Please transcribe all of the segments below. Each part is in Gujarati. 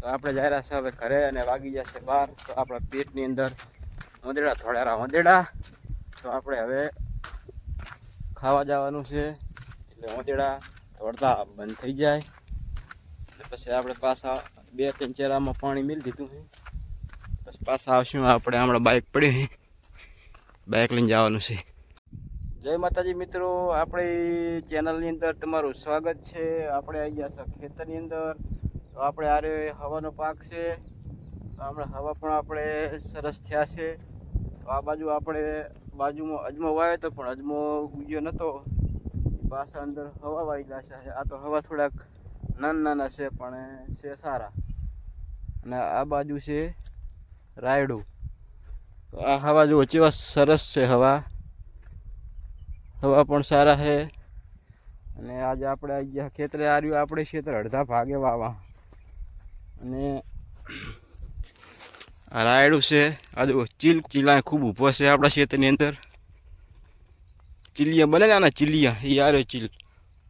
તો આપણે રહ્યા છે હવે ઘરે અને વાગી જશે બહાર તો આપણા પેટની અંદર વંદેડા થોડારા વંદેડા તો આપણે હવે ખાવા જવાનું છે. એટલે વંદેડા થોડતા બંધ થઈ જાય. એટલે પછી આપણે પાછા બે ત્રણ ચેરામાં પાણી મિલ દીધું છે. પછી પાછા આવશું આપણે હમણાં બાઇક પડી બાઇક લઈને જવાનું છે. જય માતાજી મિત્રો, આપણી ચેનલની અંદર તમારું સ્વાગત છે. આપણે આવી ગયા છે ખેતરની અંદર. તો આપણે આરે હવાનો પાક છે. હમણાં હવા પણ આપણે સરસ થયા છે. તો આ બાજુ આપણે બાજુમાં અજમો વાવ્યો હતો પણ અજમો ગુજ્યો નહોતો પાછા અંદર હવા વાયેલા છે. આ તો હવા થોડાક નાના નાના છે પણ છે સારા. અને આ બાજુ છે રાયડું. તો આ હવા જુઓ કેવા સરસ છે હવા. હવા પણ સારા છે. અને આજે આપણે આવી ખેતરે આવ્યું આપણે ખેતર અડધા ભાગે વાવા અને આ રાયડું છે. આ જો ચીલ ચીલા ખૂબ ઊભો છે આપણા ક્ષેત્રની અંદર. ચીલિયા બને ને આના ચીલિયા, એ આરે ચીલ.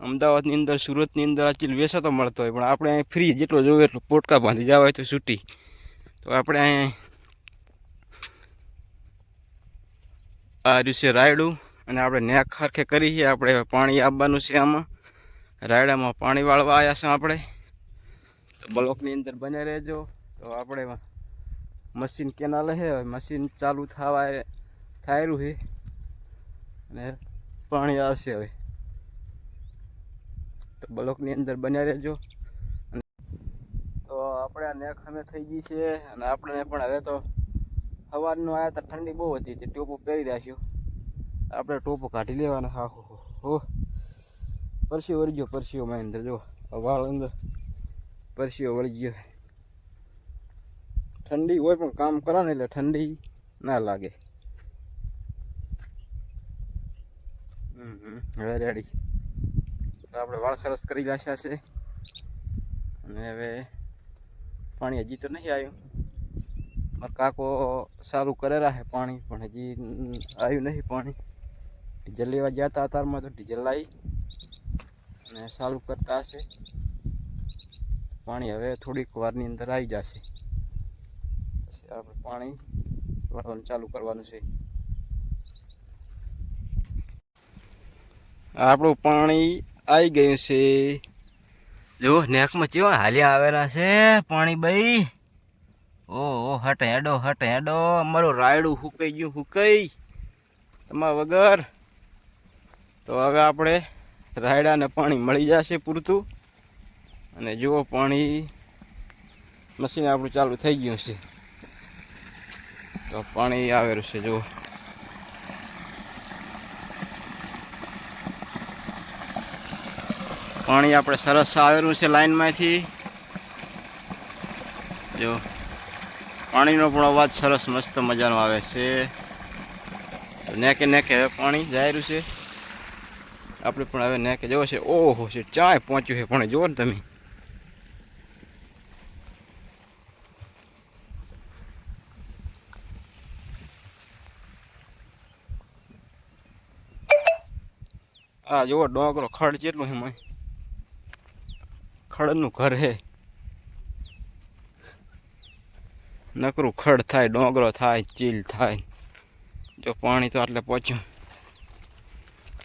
અમદાવાદની અંદર, સુરતની અંદર આ ચીલ વેસાતો મળતો હોય, પણ આપણે અહીં ફ્રી જેટલો જોવે એટલો પોટકા બાંધી જવા હોય તો છૂટી. તો આપણે અહીં આ દિવસે રાયડું, અને આપણે નેક હરખે કરી છે, આપણે પાણી આપવાનું છે આમાં. રાયડામાં પાણી વાળવા આવ્યા છે આપણે. બ્લોકની અંદર બને રહેજો. તો આપણે મશીન કેનાલ છે મશીન ચાલુ થવા થાયરું છે અને પાણી આવશે હવે. તો બ્લોકની અંદર બન્યા રહેજો. તો આપણે આ નેક અમે થઈ ગઈ છે. અને આપણે પણ હવે તો સવારનું આવ્યા તો ઠંડી બહુ હતી, તે ટોપો પહેરી રાખ્યો. આપણે ટોપો કાઢી લેવાનો. હા, હો હો પરસીઓ ગયો પરસીઓ માં અંદર, જો, વાળ અંદર. પરસીઓ વળી ગયો ઠંડી હોય પણ કામ કરો ને એટલે ઠંડી ના લાગે. હવે રેડી આપણે વાળ સરસ કરી લાશા છે. અને હવે પાણી હજી તો નહીં આવ્યું. મારા કાકો સારું કરેલા છે પાણી પણ હજી આવ્યું નહીં પાણી. ડીઝલ લેવા ગયા હતા અતારમાં તો ડીઝલ લાવી. અને સારું કરતા હશે. પાણી હવે થોડીક વારની અંદર આવી જશે. પછી આપણે પાણી વાળવાનું ચાલુ કરવાનું છે. આપણું પાણી આવી ગયું છે. જો નેકમાં ચેવા હાલ્યા આવેલા છે પાણી ભાઈ ઓહો, હટ હેડો હટ હેડો. અમારું રાયડું હુકાઈ ગયું, હુકાઈ. તમારા વગર. તો હવે આપણે રાયડાને પાણી મળી જશે પૂરતું. અને જુઓ પાણી મશીન આપણું ચાલુ થઈ ગયું છે. તો પાણી આવેલું છે, જુઓ. પાણી આપણે સરસ આવેલું છે લાઈનમાંથી. જો પાણીનો પણ અવાજ સરસ મસ્ત મજાનો આવે છે. નેકે નેકે હવે પાણી જાય છે. આપણે પણ હવે નેકે જવો છે. ઓહો, છે, ચાય પહોંચ્યું છે પણ જુઓ ને તમે. આ જુઓ ડોકરો ખડ જેટલું છે મય? ખડનું ઘર હે નકરું ખડ થાય, ડોંગરો થાય, ચીલ થાય. જો પાણી તો આટલે પહોંચ્યું.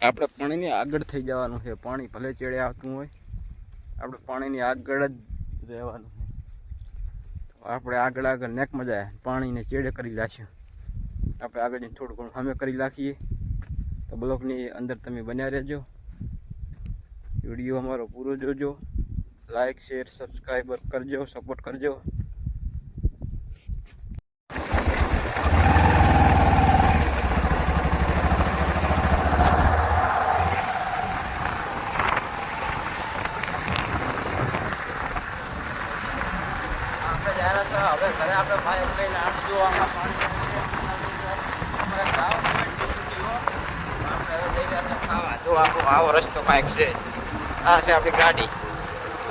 આપણે પાણીની આગળ થઈ જવાનું છે. પાણી ભલે ચેડે આવતું હોય, આપણે પાણીની આગળ જ રહેવાનું છે. આપણે આગળ આગળ નેક મજા પાણીને ચેડે કરી રાખીએ. આપણે આગળ થોડું ઘણું સામે કરી રાખીએ. તો બ્લોગની અંદર તમે બન્યા રહેજો. વીડિયો અમારો પૂરો જોજો. લાઈક શેર સબસ્ક્રાઈબર કરજો સપોર્ટ કરજો. આપણે જ્યારે હવે ઘરે આપણે ભાઈ લઈને આમ જોવામાં પાણી અમારે ગામ આપણે હવે જઈ રહ્યા છે જો આવો રસ્તો કાંઈક છે. આ છે આપણી ગાડી.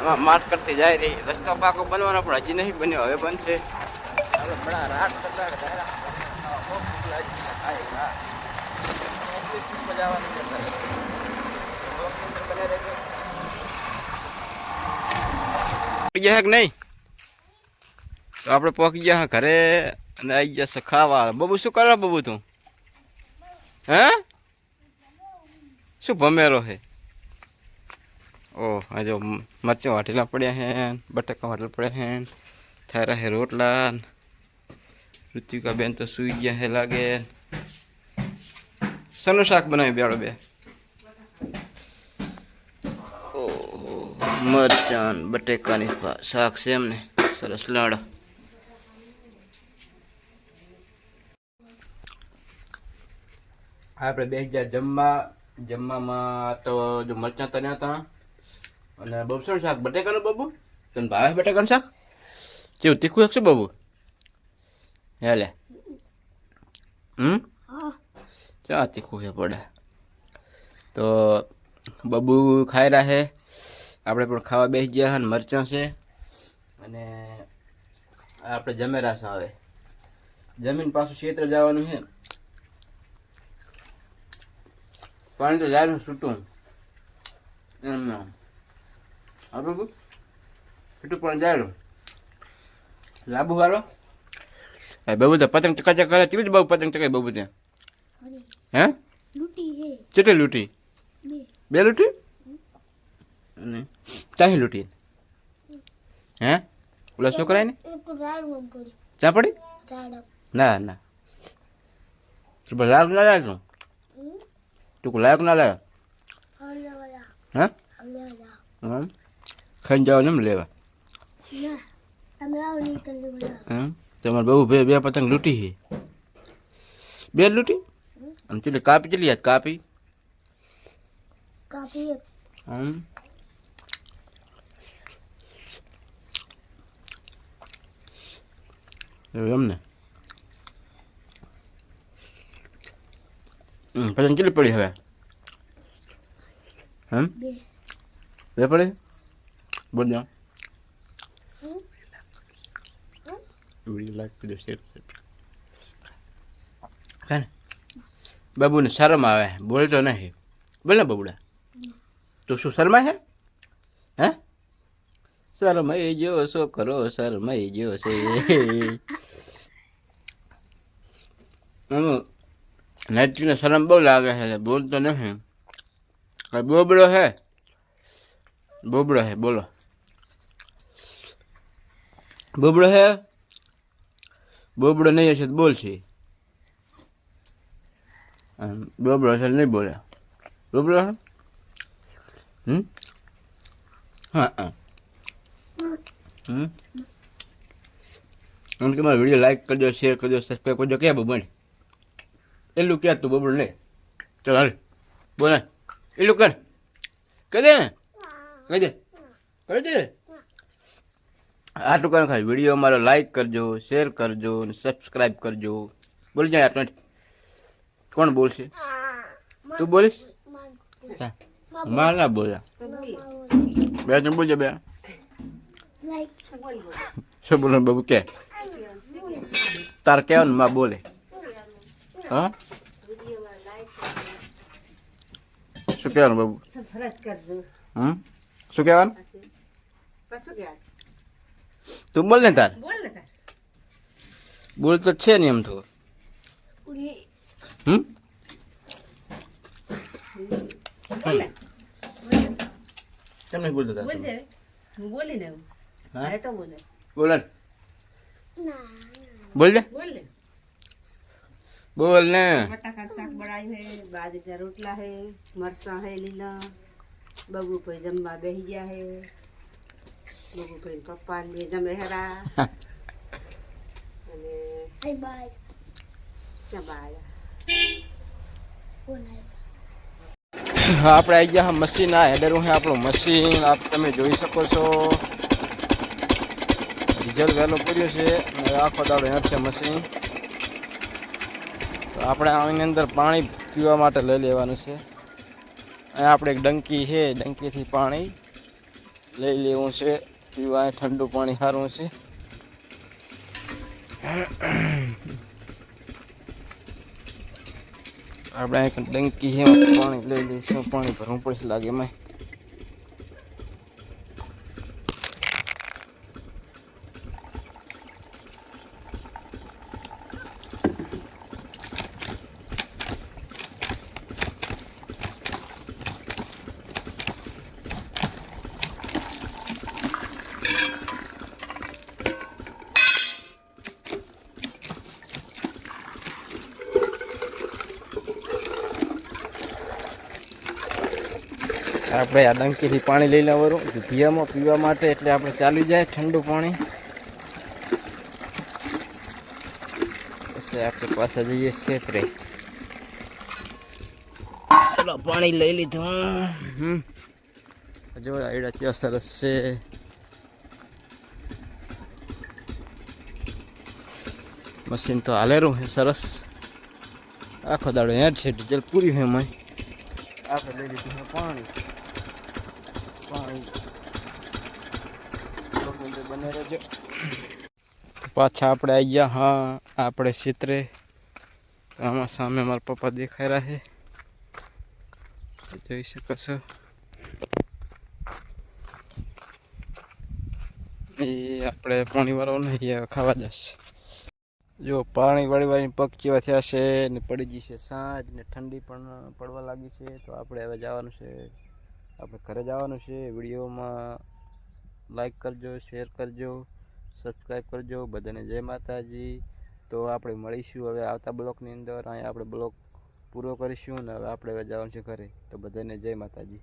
એમાં માર્ચ કરતી જાય રહી. રસ્તો પાકો બનવાનો પણ હજી નહીં બન્યો હવે બનશે. આપણે રાત ગયા કે નહીં તો આપણે પહોંચી ગયા ઘરે અને આવી જશે ખાવા. બબુ શું કરો બબુ તું? હે? શું ભમેરો છે ઓહ, આજે મરચાં વાટેલા પડ્યા હે, બટાકા વાટેલા પડ્યા હે, થારા હે રોટલા ઋતિકા બેન તો સુઈ ગયા હે લાગે. શેનું શાક બનાવ્યું બેડો બે? મરચાં બટેકાની શાક છે એમને. સરસ લાડો. આપણે બે ગયા જમવા. જમવામાં તો જો મરચાં તન્યા હતા અને બબસણ શાક બટેકાનું બબુ? તને ભાવે બટેકાનું શાક? કેવું તીખું છે બબુ? હેલે હમ? ચા તીખું છે પડે? તો બબુ ખાઈ રહ્યા છે આપણે પણ ખાવા બેસી ગયા છે મરચાં છે. અને આપણે જમેરા છે હવે જમીન પાછું ક્ષેત્ર જવાનું છે. પાણી તો જાય છૂટું. એમ હા બાબુ છૂટું પણ જાય લાંબુ વાળો એ બાબુ તો પતંગ ચકાચક કરે તેવી જ બહુ પતંગ ચકાય બાબુ ત્યાં. હે? લૂટી કેટલી લૂંટી? બે. લૂંટી? અને ચાહી લૂંટી? હે? ઓલા છોકરાએ ને એક રાડમાં પડી. ચા પડી? ના ના. લાલ ના લાય તું લાયક ના લાય હળવાળા હે હમ ખાઈને જાવ એમ લેવા તમારે બહુ બે બે પતંગ લૂંટી છે બે લૂંટી અને ચેલી કાપી ચેલી યાદ કાપી કાપી હમ એમ ને પતંગ કેટલી પડી હવે? હમ? બે. બે પડી? બોલ જાઓ હમ? વીડિયો લાઈક શેર ને? બાબુને શરમ આવે. બોલતો નહીં. બોલ ને બબુડા. તું શું શરમાય હે? હે? શરમાઈ જો છોકરો શરમાઈ જો છે. નૈતિકને શરમ બહુ લાગે છે બોલતો કઈ બોબડો હે? બોબડો હે, બોલો. બોબડો હે? બોબડો નહીં હશે તો બોલશે. બોબડો હશે નહીં બોલે. બોબડો હે? હમ? હા હા. કે મારો વીડિયો લાઈક કરજો શેર કરજો સબસ્ક્રાઈબ કરજો. ક્યાં બબન એટલું ક્યાં તું બબડો લે ચાલ હાલ બોલે એટલું કર કહી દે ને કહી દે કહી દે આટલું કરે ખાલી વીડિયો અમારો લાઈક કરજો શેર કરજો અને સબસ્ક્રાઈબ કરજો બોલી જાય આટલું કોણ બોલશે તું બોલીશ મા ના બોલ્યા બે તમે બોલજો બે શું બોલો બાબુ કે તાર કહેવાનું માં બોલે હા શું કહેવાનું બાબુ? હમ? શું કહેવાનું? તું બોલ ને તાર. બોલ તો છે ને એમ તો. હમ? બોલ ને કેમ નહીં બોલતો તાર બોલ દે ને બોલે બોલ બોલ દે. બોલ ને બોલ ને બટાકા શાક બનાવ્યું હે બાજરીના રોટલા હે મરચાં હે લીલા બબુ ભાઈ જમવા બેસી ગયા હે બબુ ભાઈ પપ્પા ને બે જમે હેરા અને આઈ બાય ચબાયા કોણ આઈ હા આપણે આવી ગયા મશીન આ હેડરું છે આપણું મશીન આપ તમે જોઈ શકો છો ડીઝલ વહેલો પડ્યો છે અને આખો દાડો અહીંયા છે મશીન તો આપણે આની અંદર પાણી પીવા માટે લઈ લેવાનું છે. અહીંયા આપણે એક ડંકી છે, ડંકીથી પાણી લઈ લેવું છે પીવા ઠંડુ પાણી સારું છે આપણે ડંકી છે, પાણી લઈ લઈશું, પાણી ભરવું પડશે લાગે એમાં. આપણે આ ડંકીથી પાણી લઈ લેવાનું. ધીયામાં પીવા માટે એટલે આપણે ચાલી જાય ઠંડુ પાણી. પછી આપણે પાછા જઈએ ક્ષેત્રે ચલો પાણી લઈ લીધું. હમ. જો આઈડા કેવા સરસ છે. મશીન તો હાલેરું છે સરસ. આખો દાડો હેડ છે ડીઝલ પૂરી હોય એમાં આપણે લઈ લીધું છે પાણી. પાણી લોકો અંદર બને પાછા આપણે આવી ગયા, હા, આપણે ક્ષેત્રે આમાં સામે મારા પપ્પા દેખાઈ રહ્યા છે. જોઈ શકો છો. એ આપણે પાણી વાળો નહીં ખાવા જશે. જો પાણી વાળી વાળી પગ કેવા થયા છે ને પડી ગઈ છે સાંજ ને ઠંડી પણ પડવા લાગી છે, તો આપણે હવે જવાનું છે આપણે ઘરે જવાનું છે, વિડીયોમાં લાઈક કરજો શેર કરજો સબસ્ક્રાઈબ કરજો, બધાને જય માતાજી. તો આપણે મળીશું હવે આવતા બ્લોકની અંદર. અહીંયા આપણે બ્લોક પૂરો કરીશું ને હવે આપણે જવાનું છે ઘરે. તો બધાને જય માતાજી.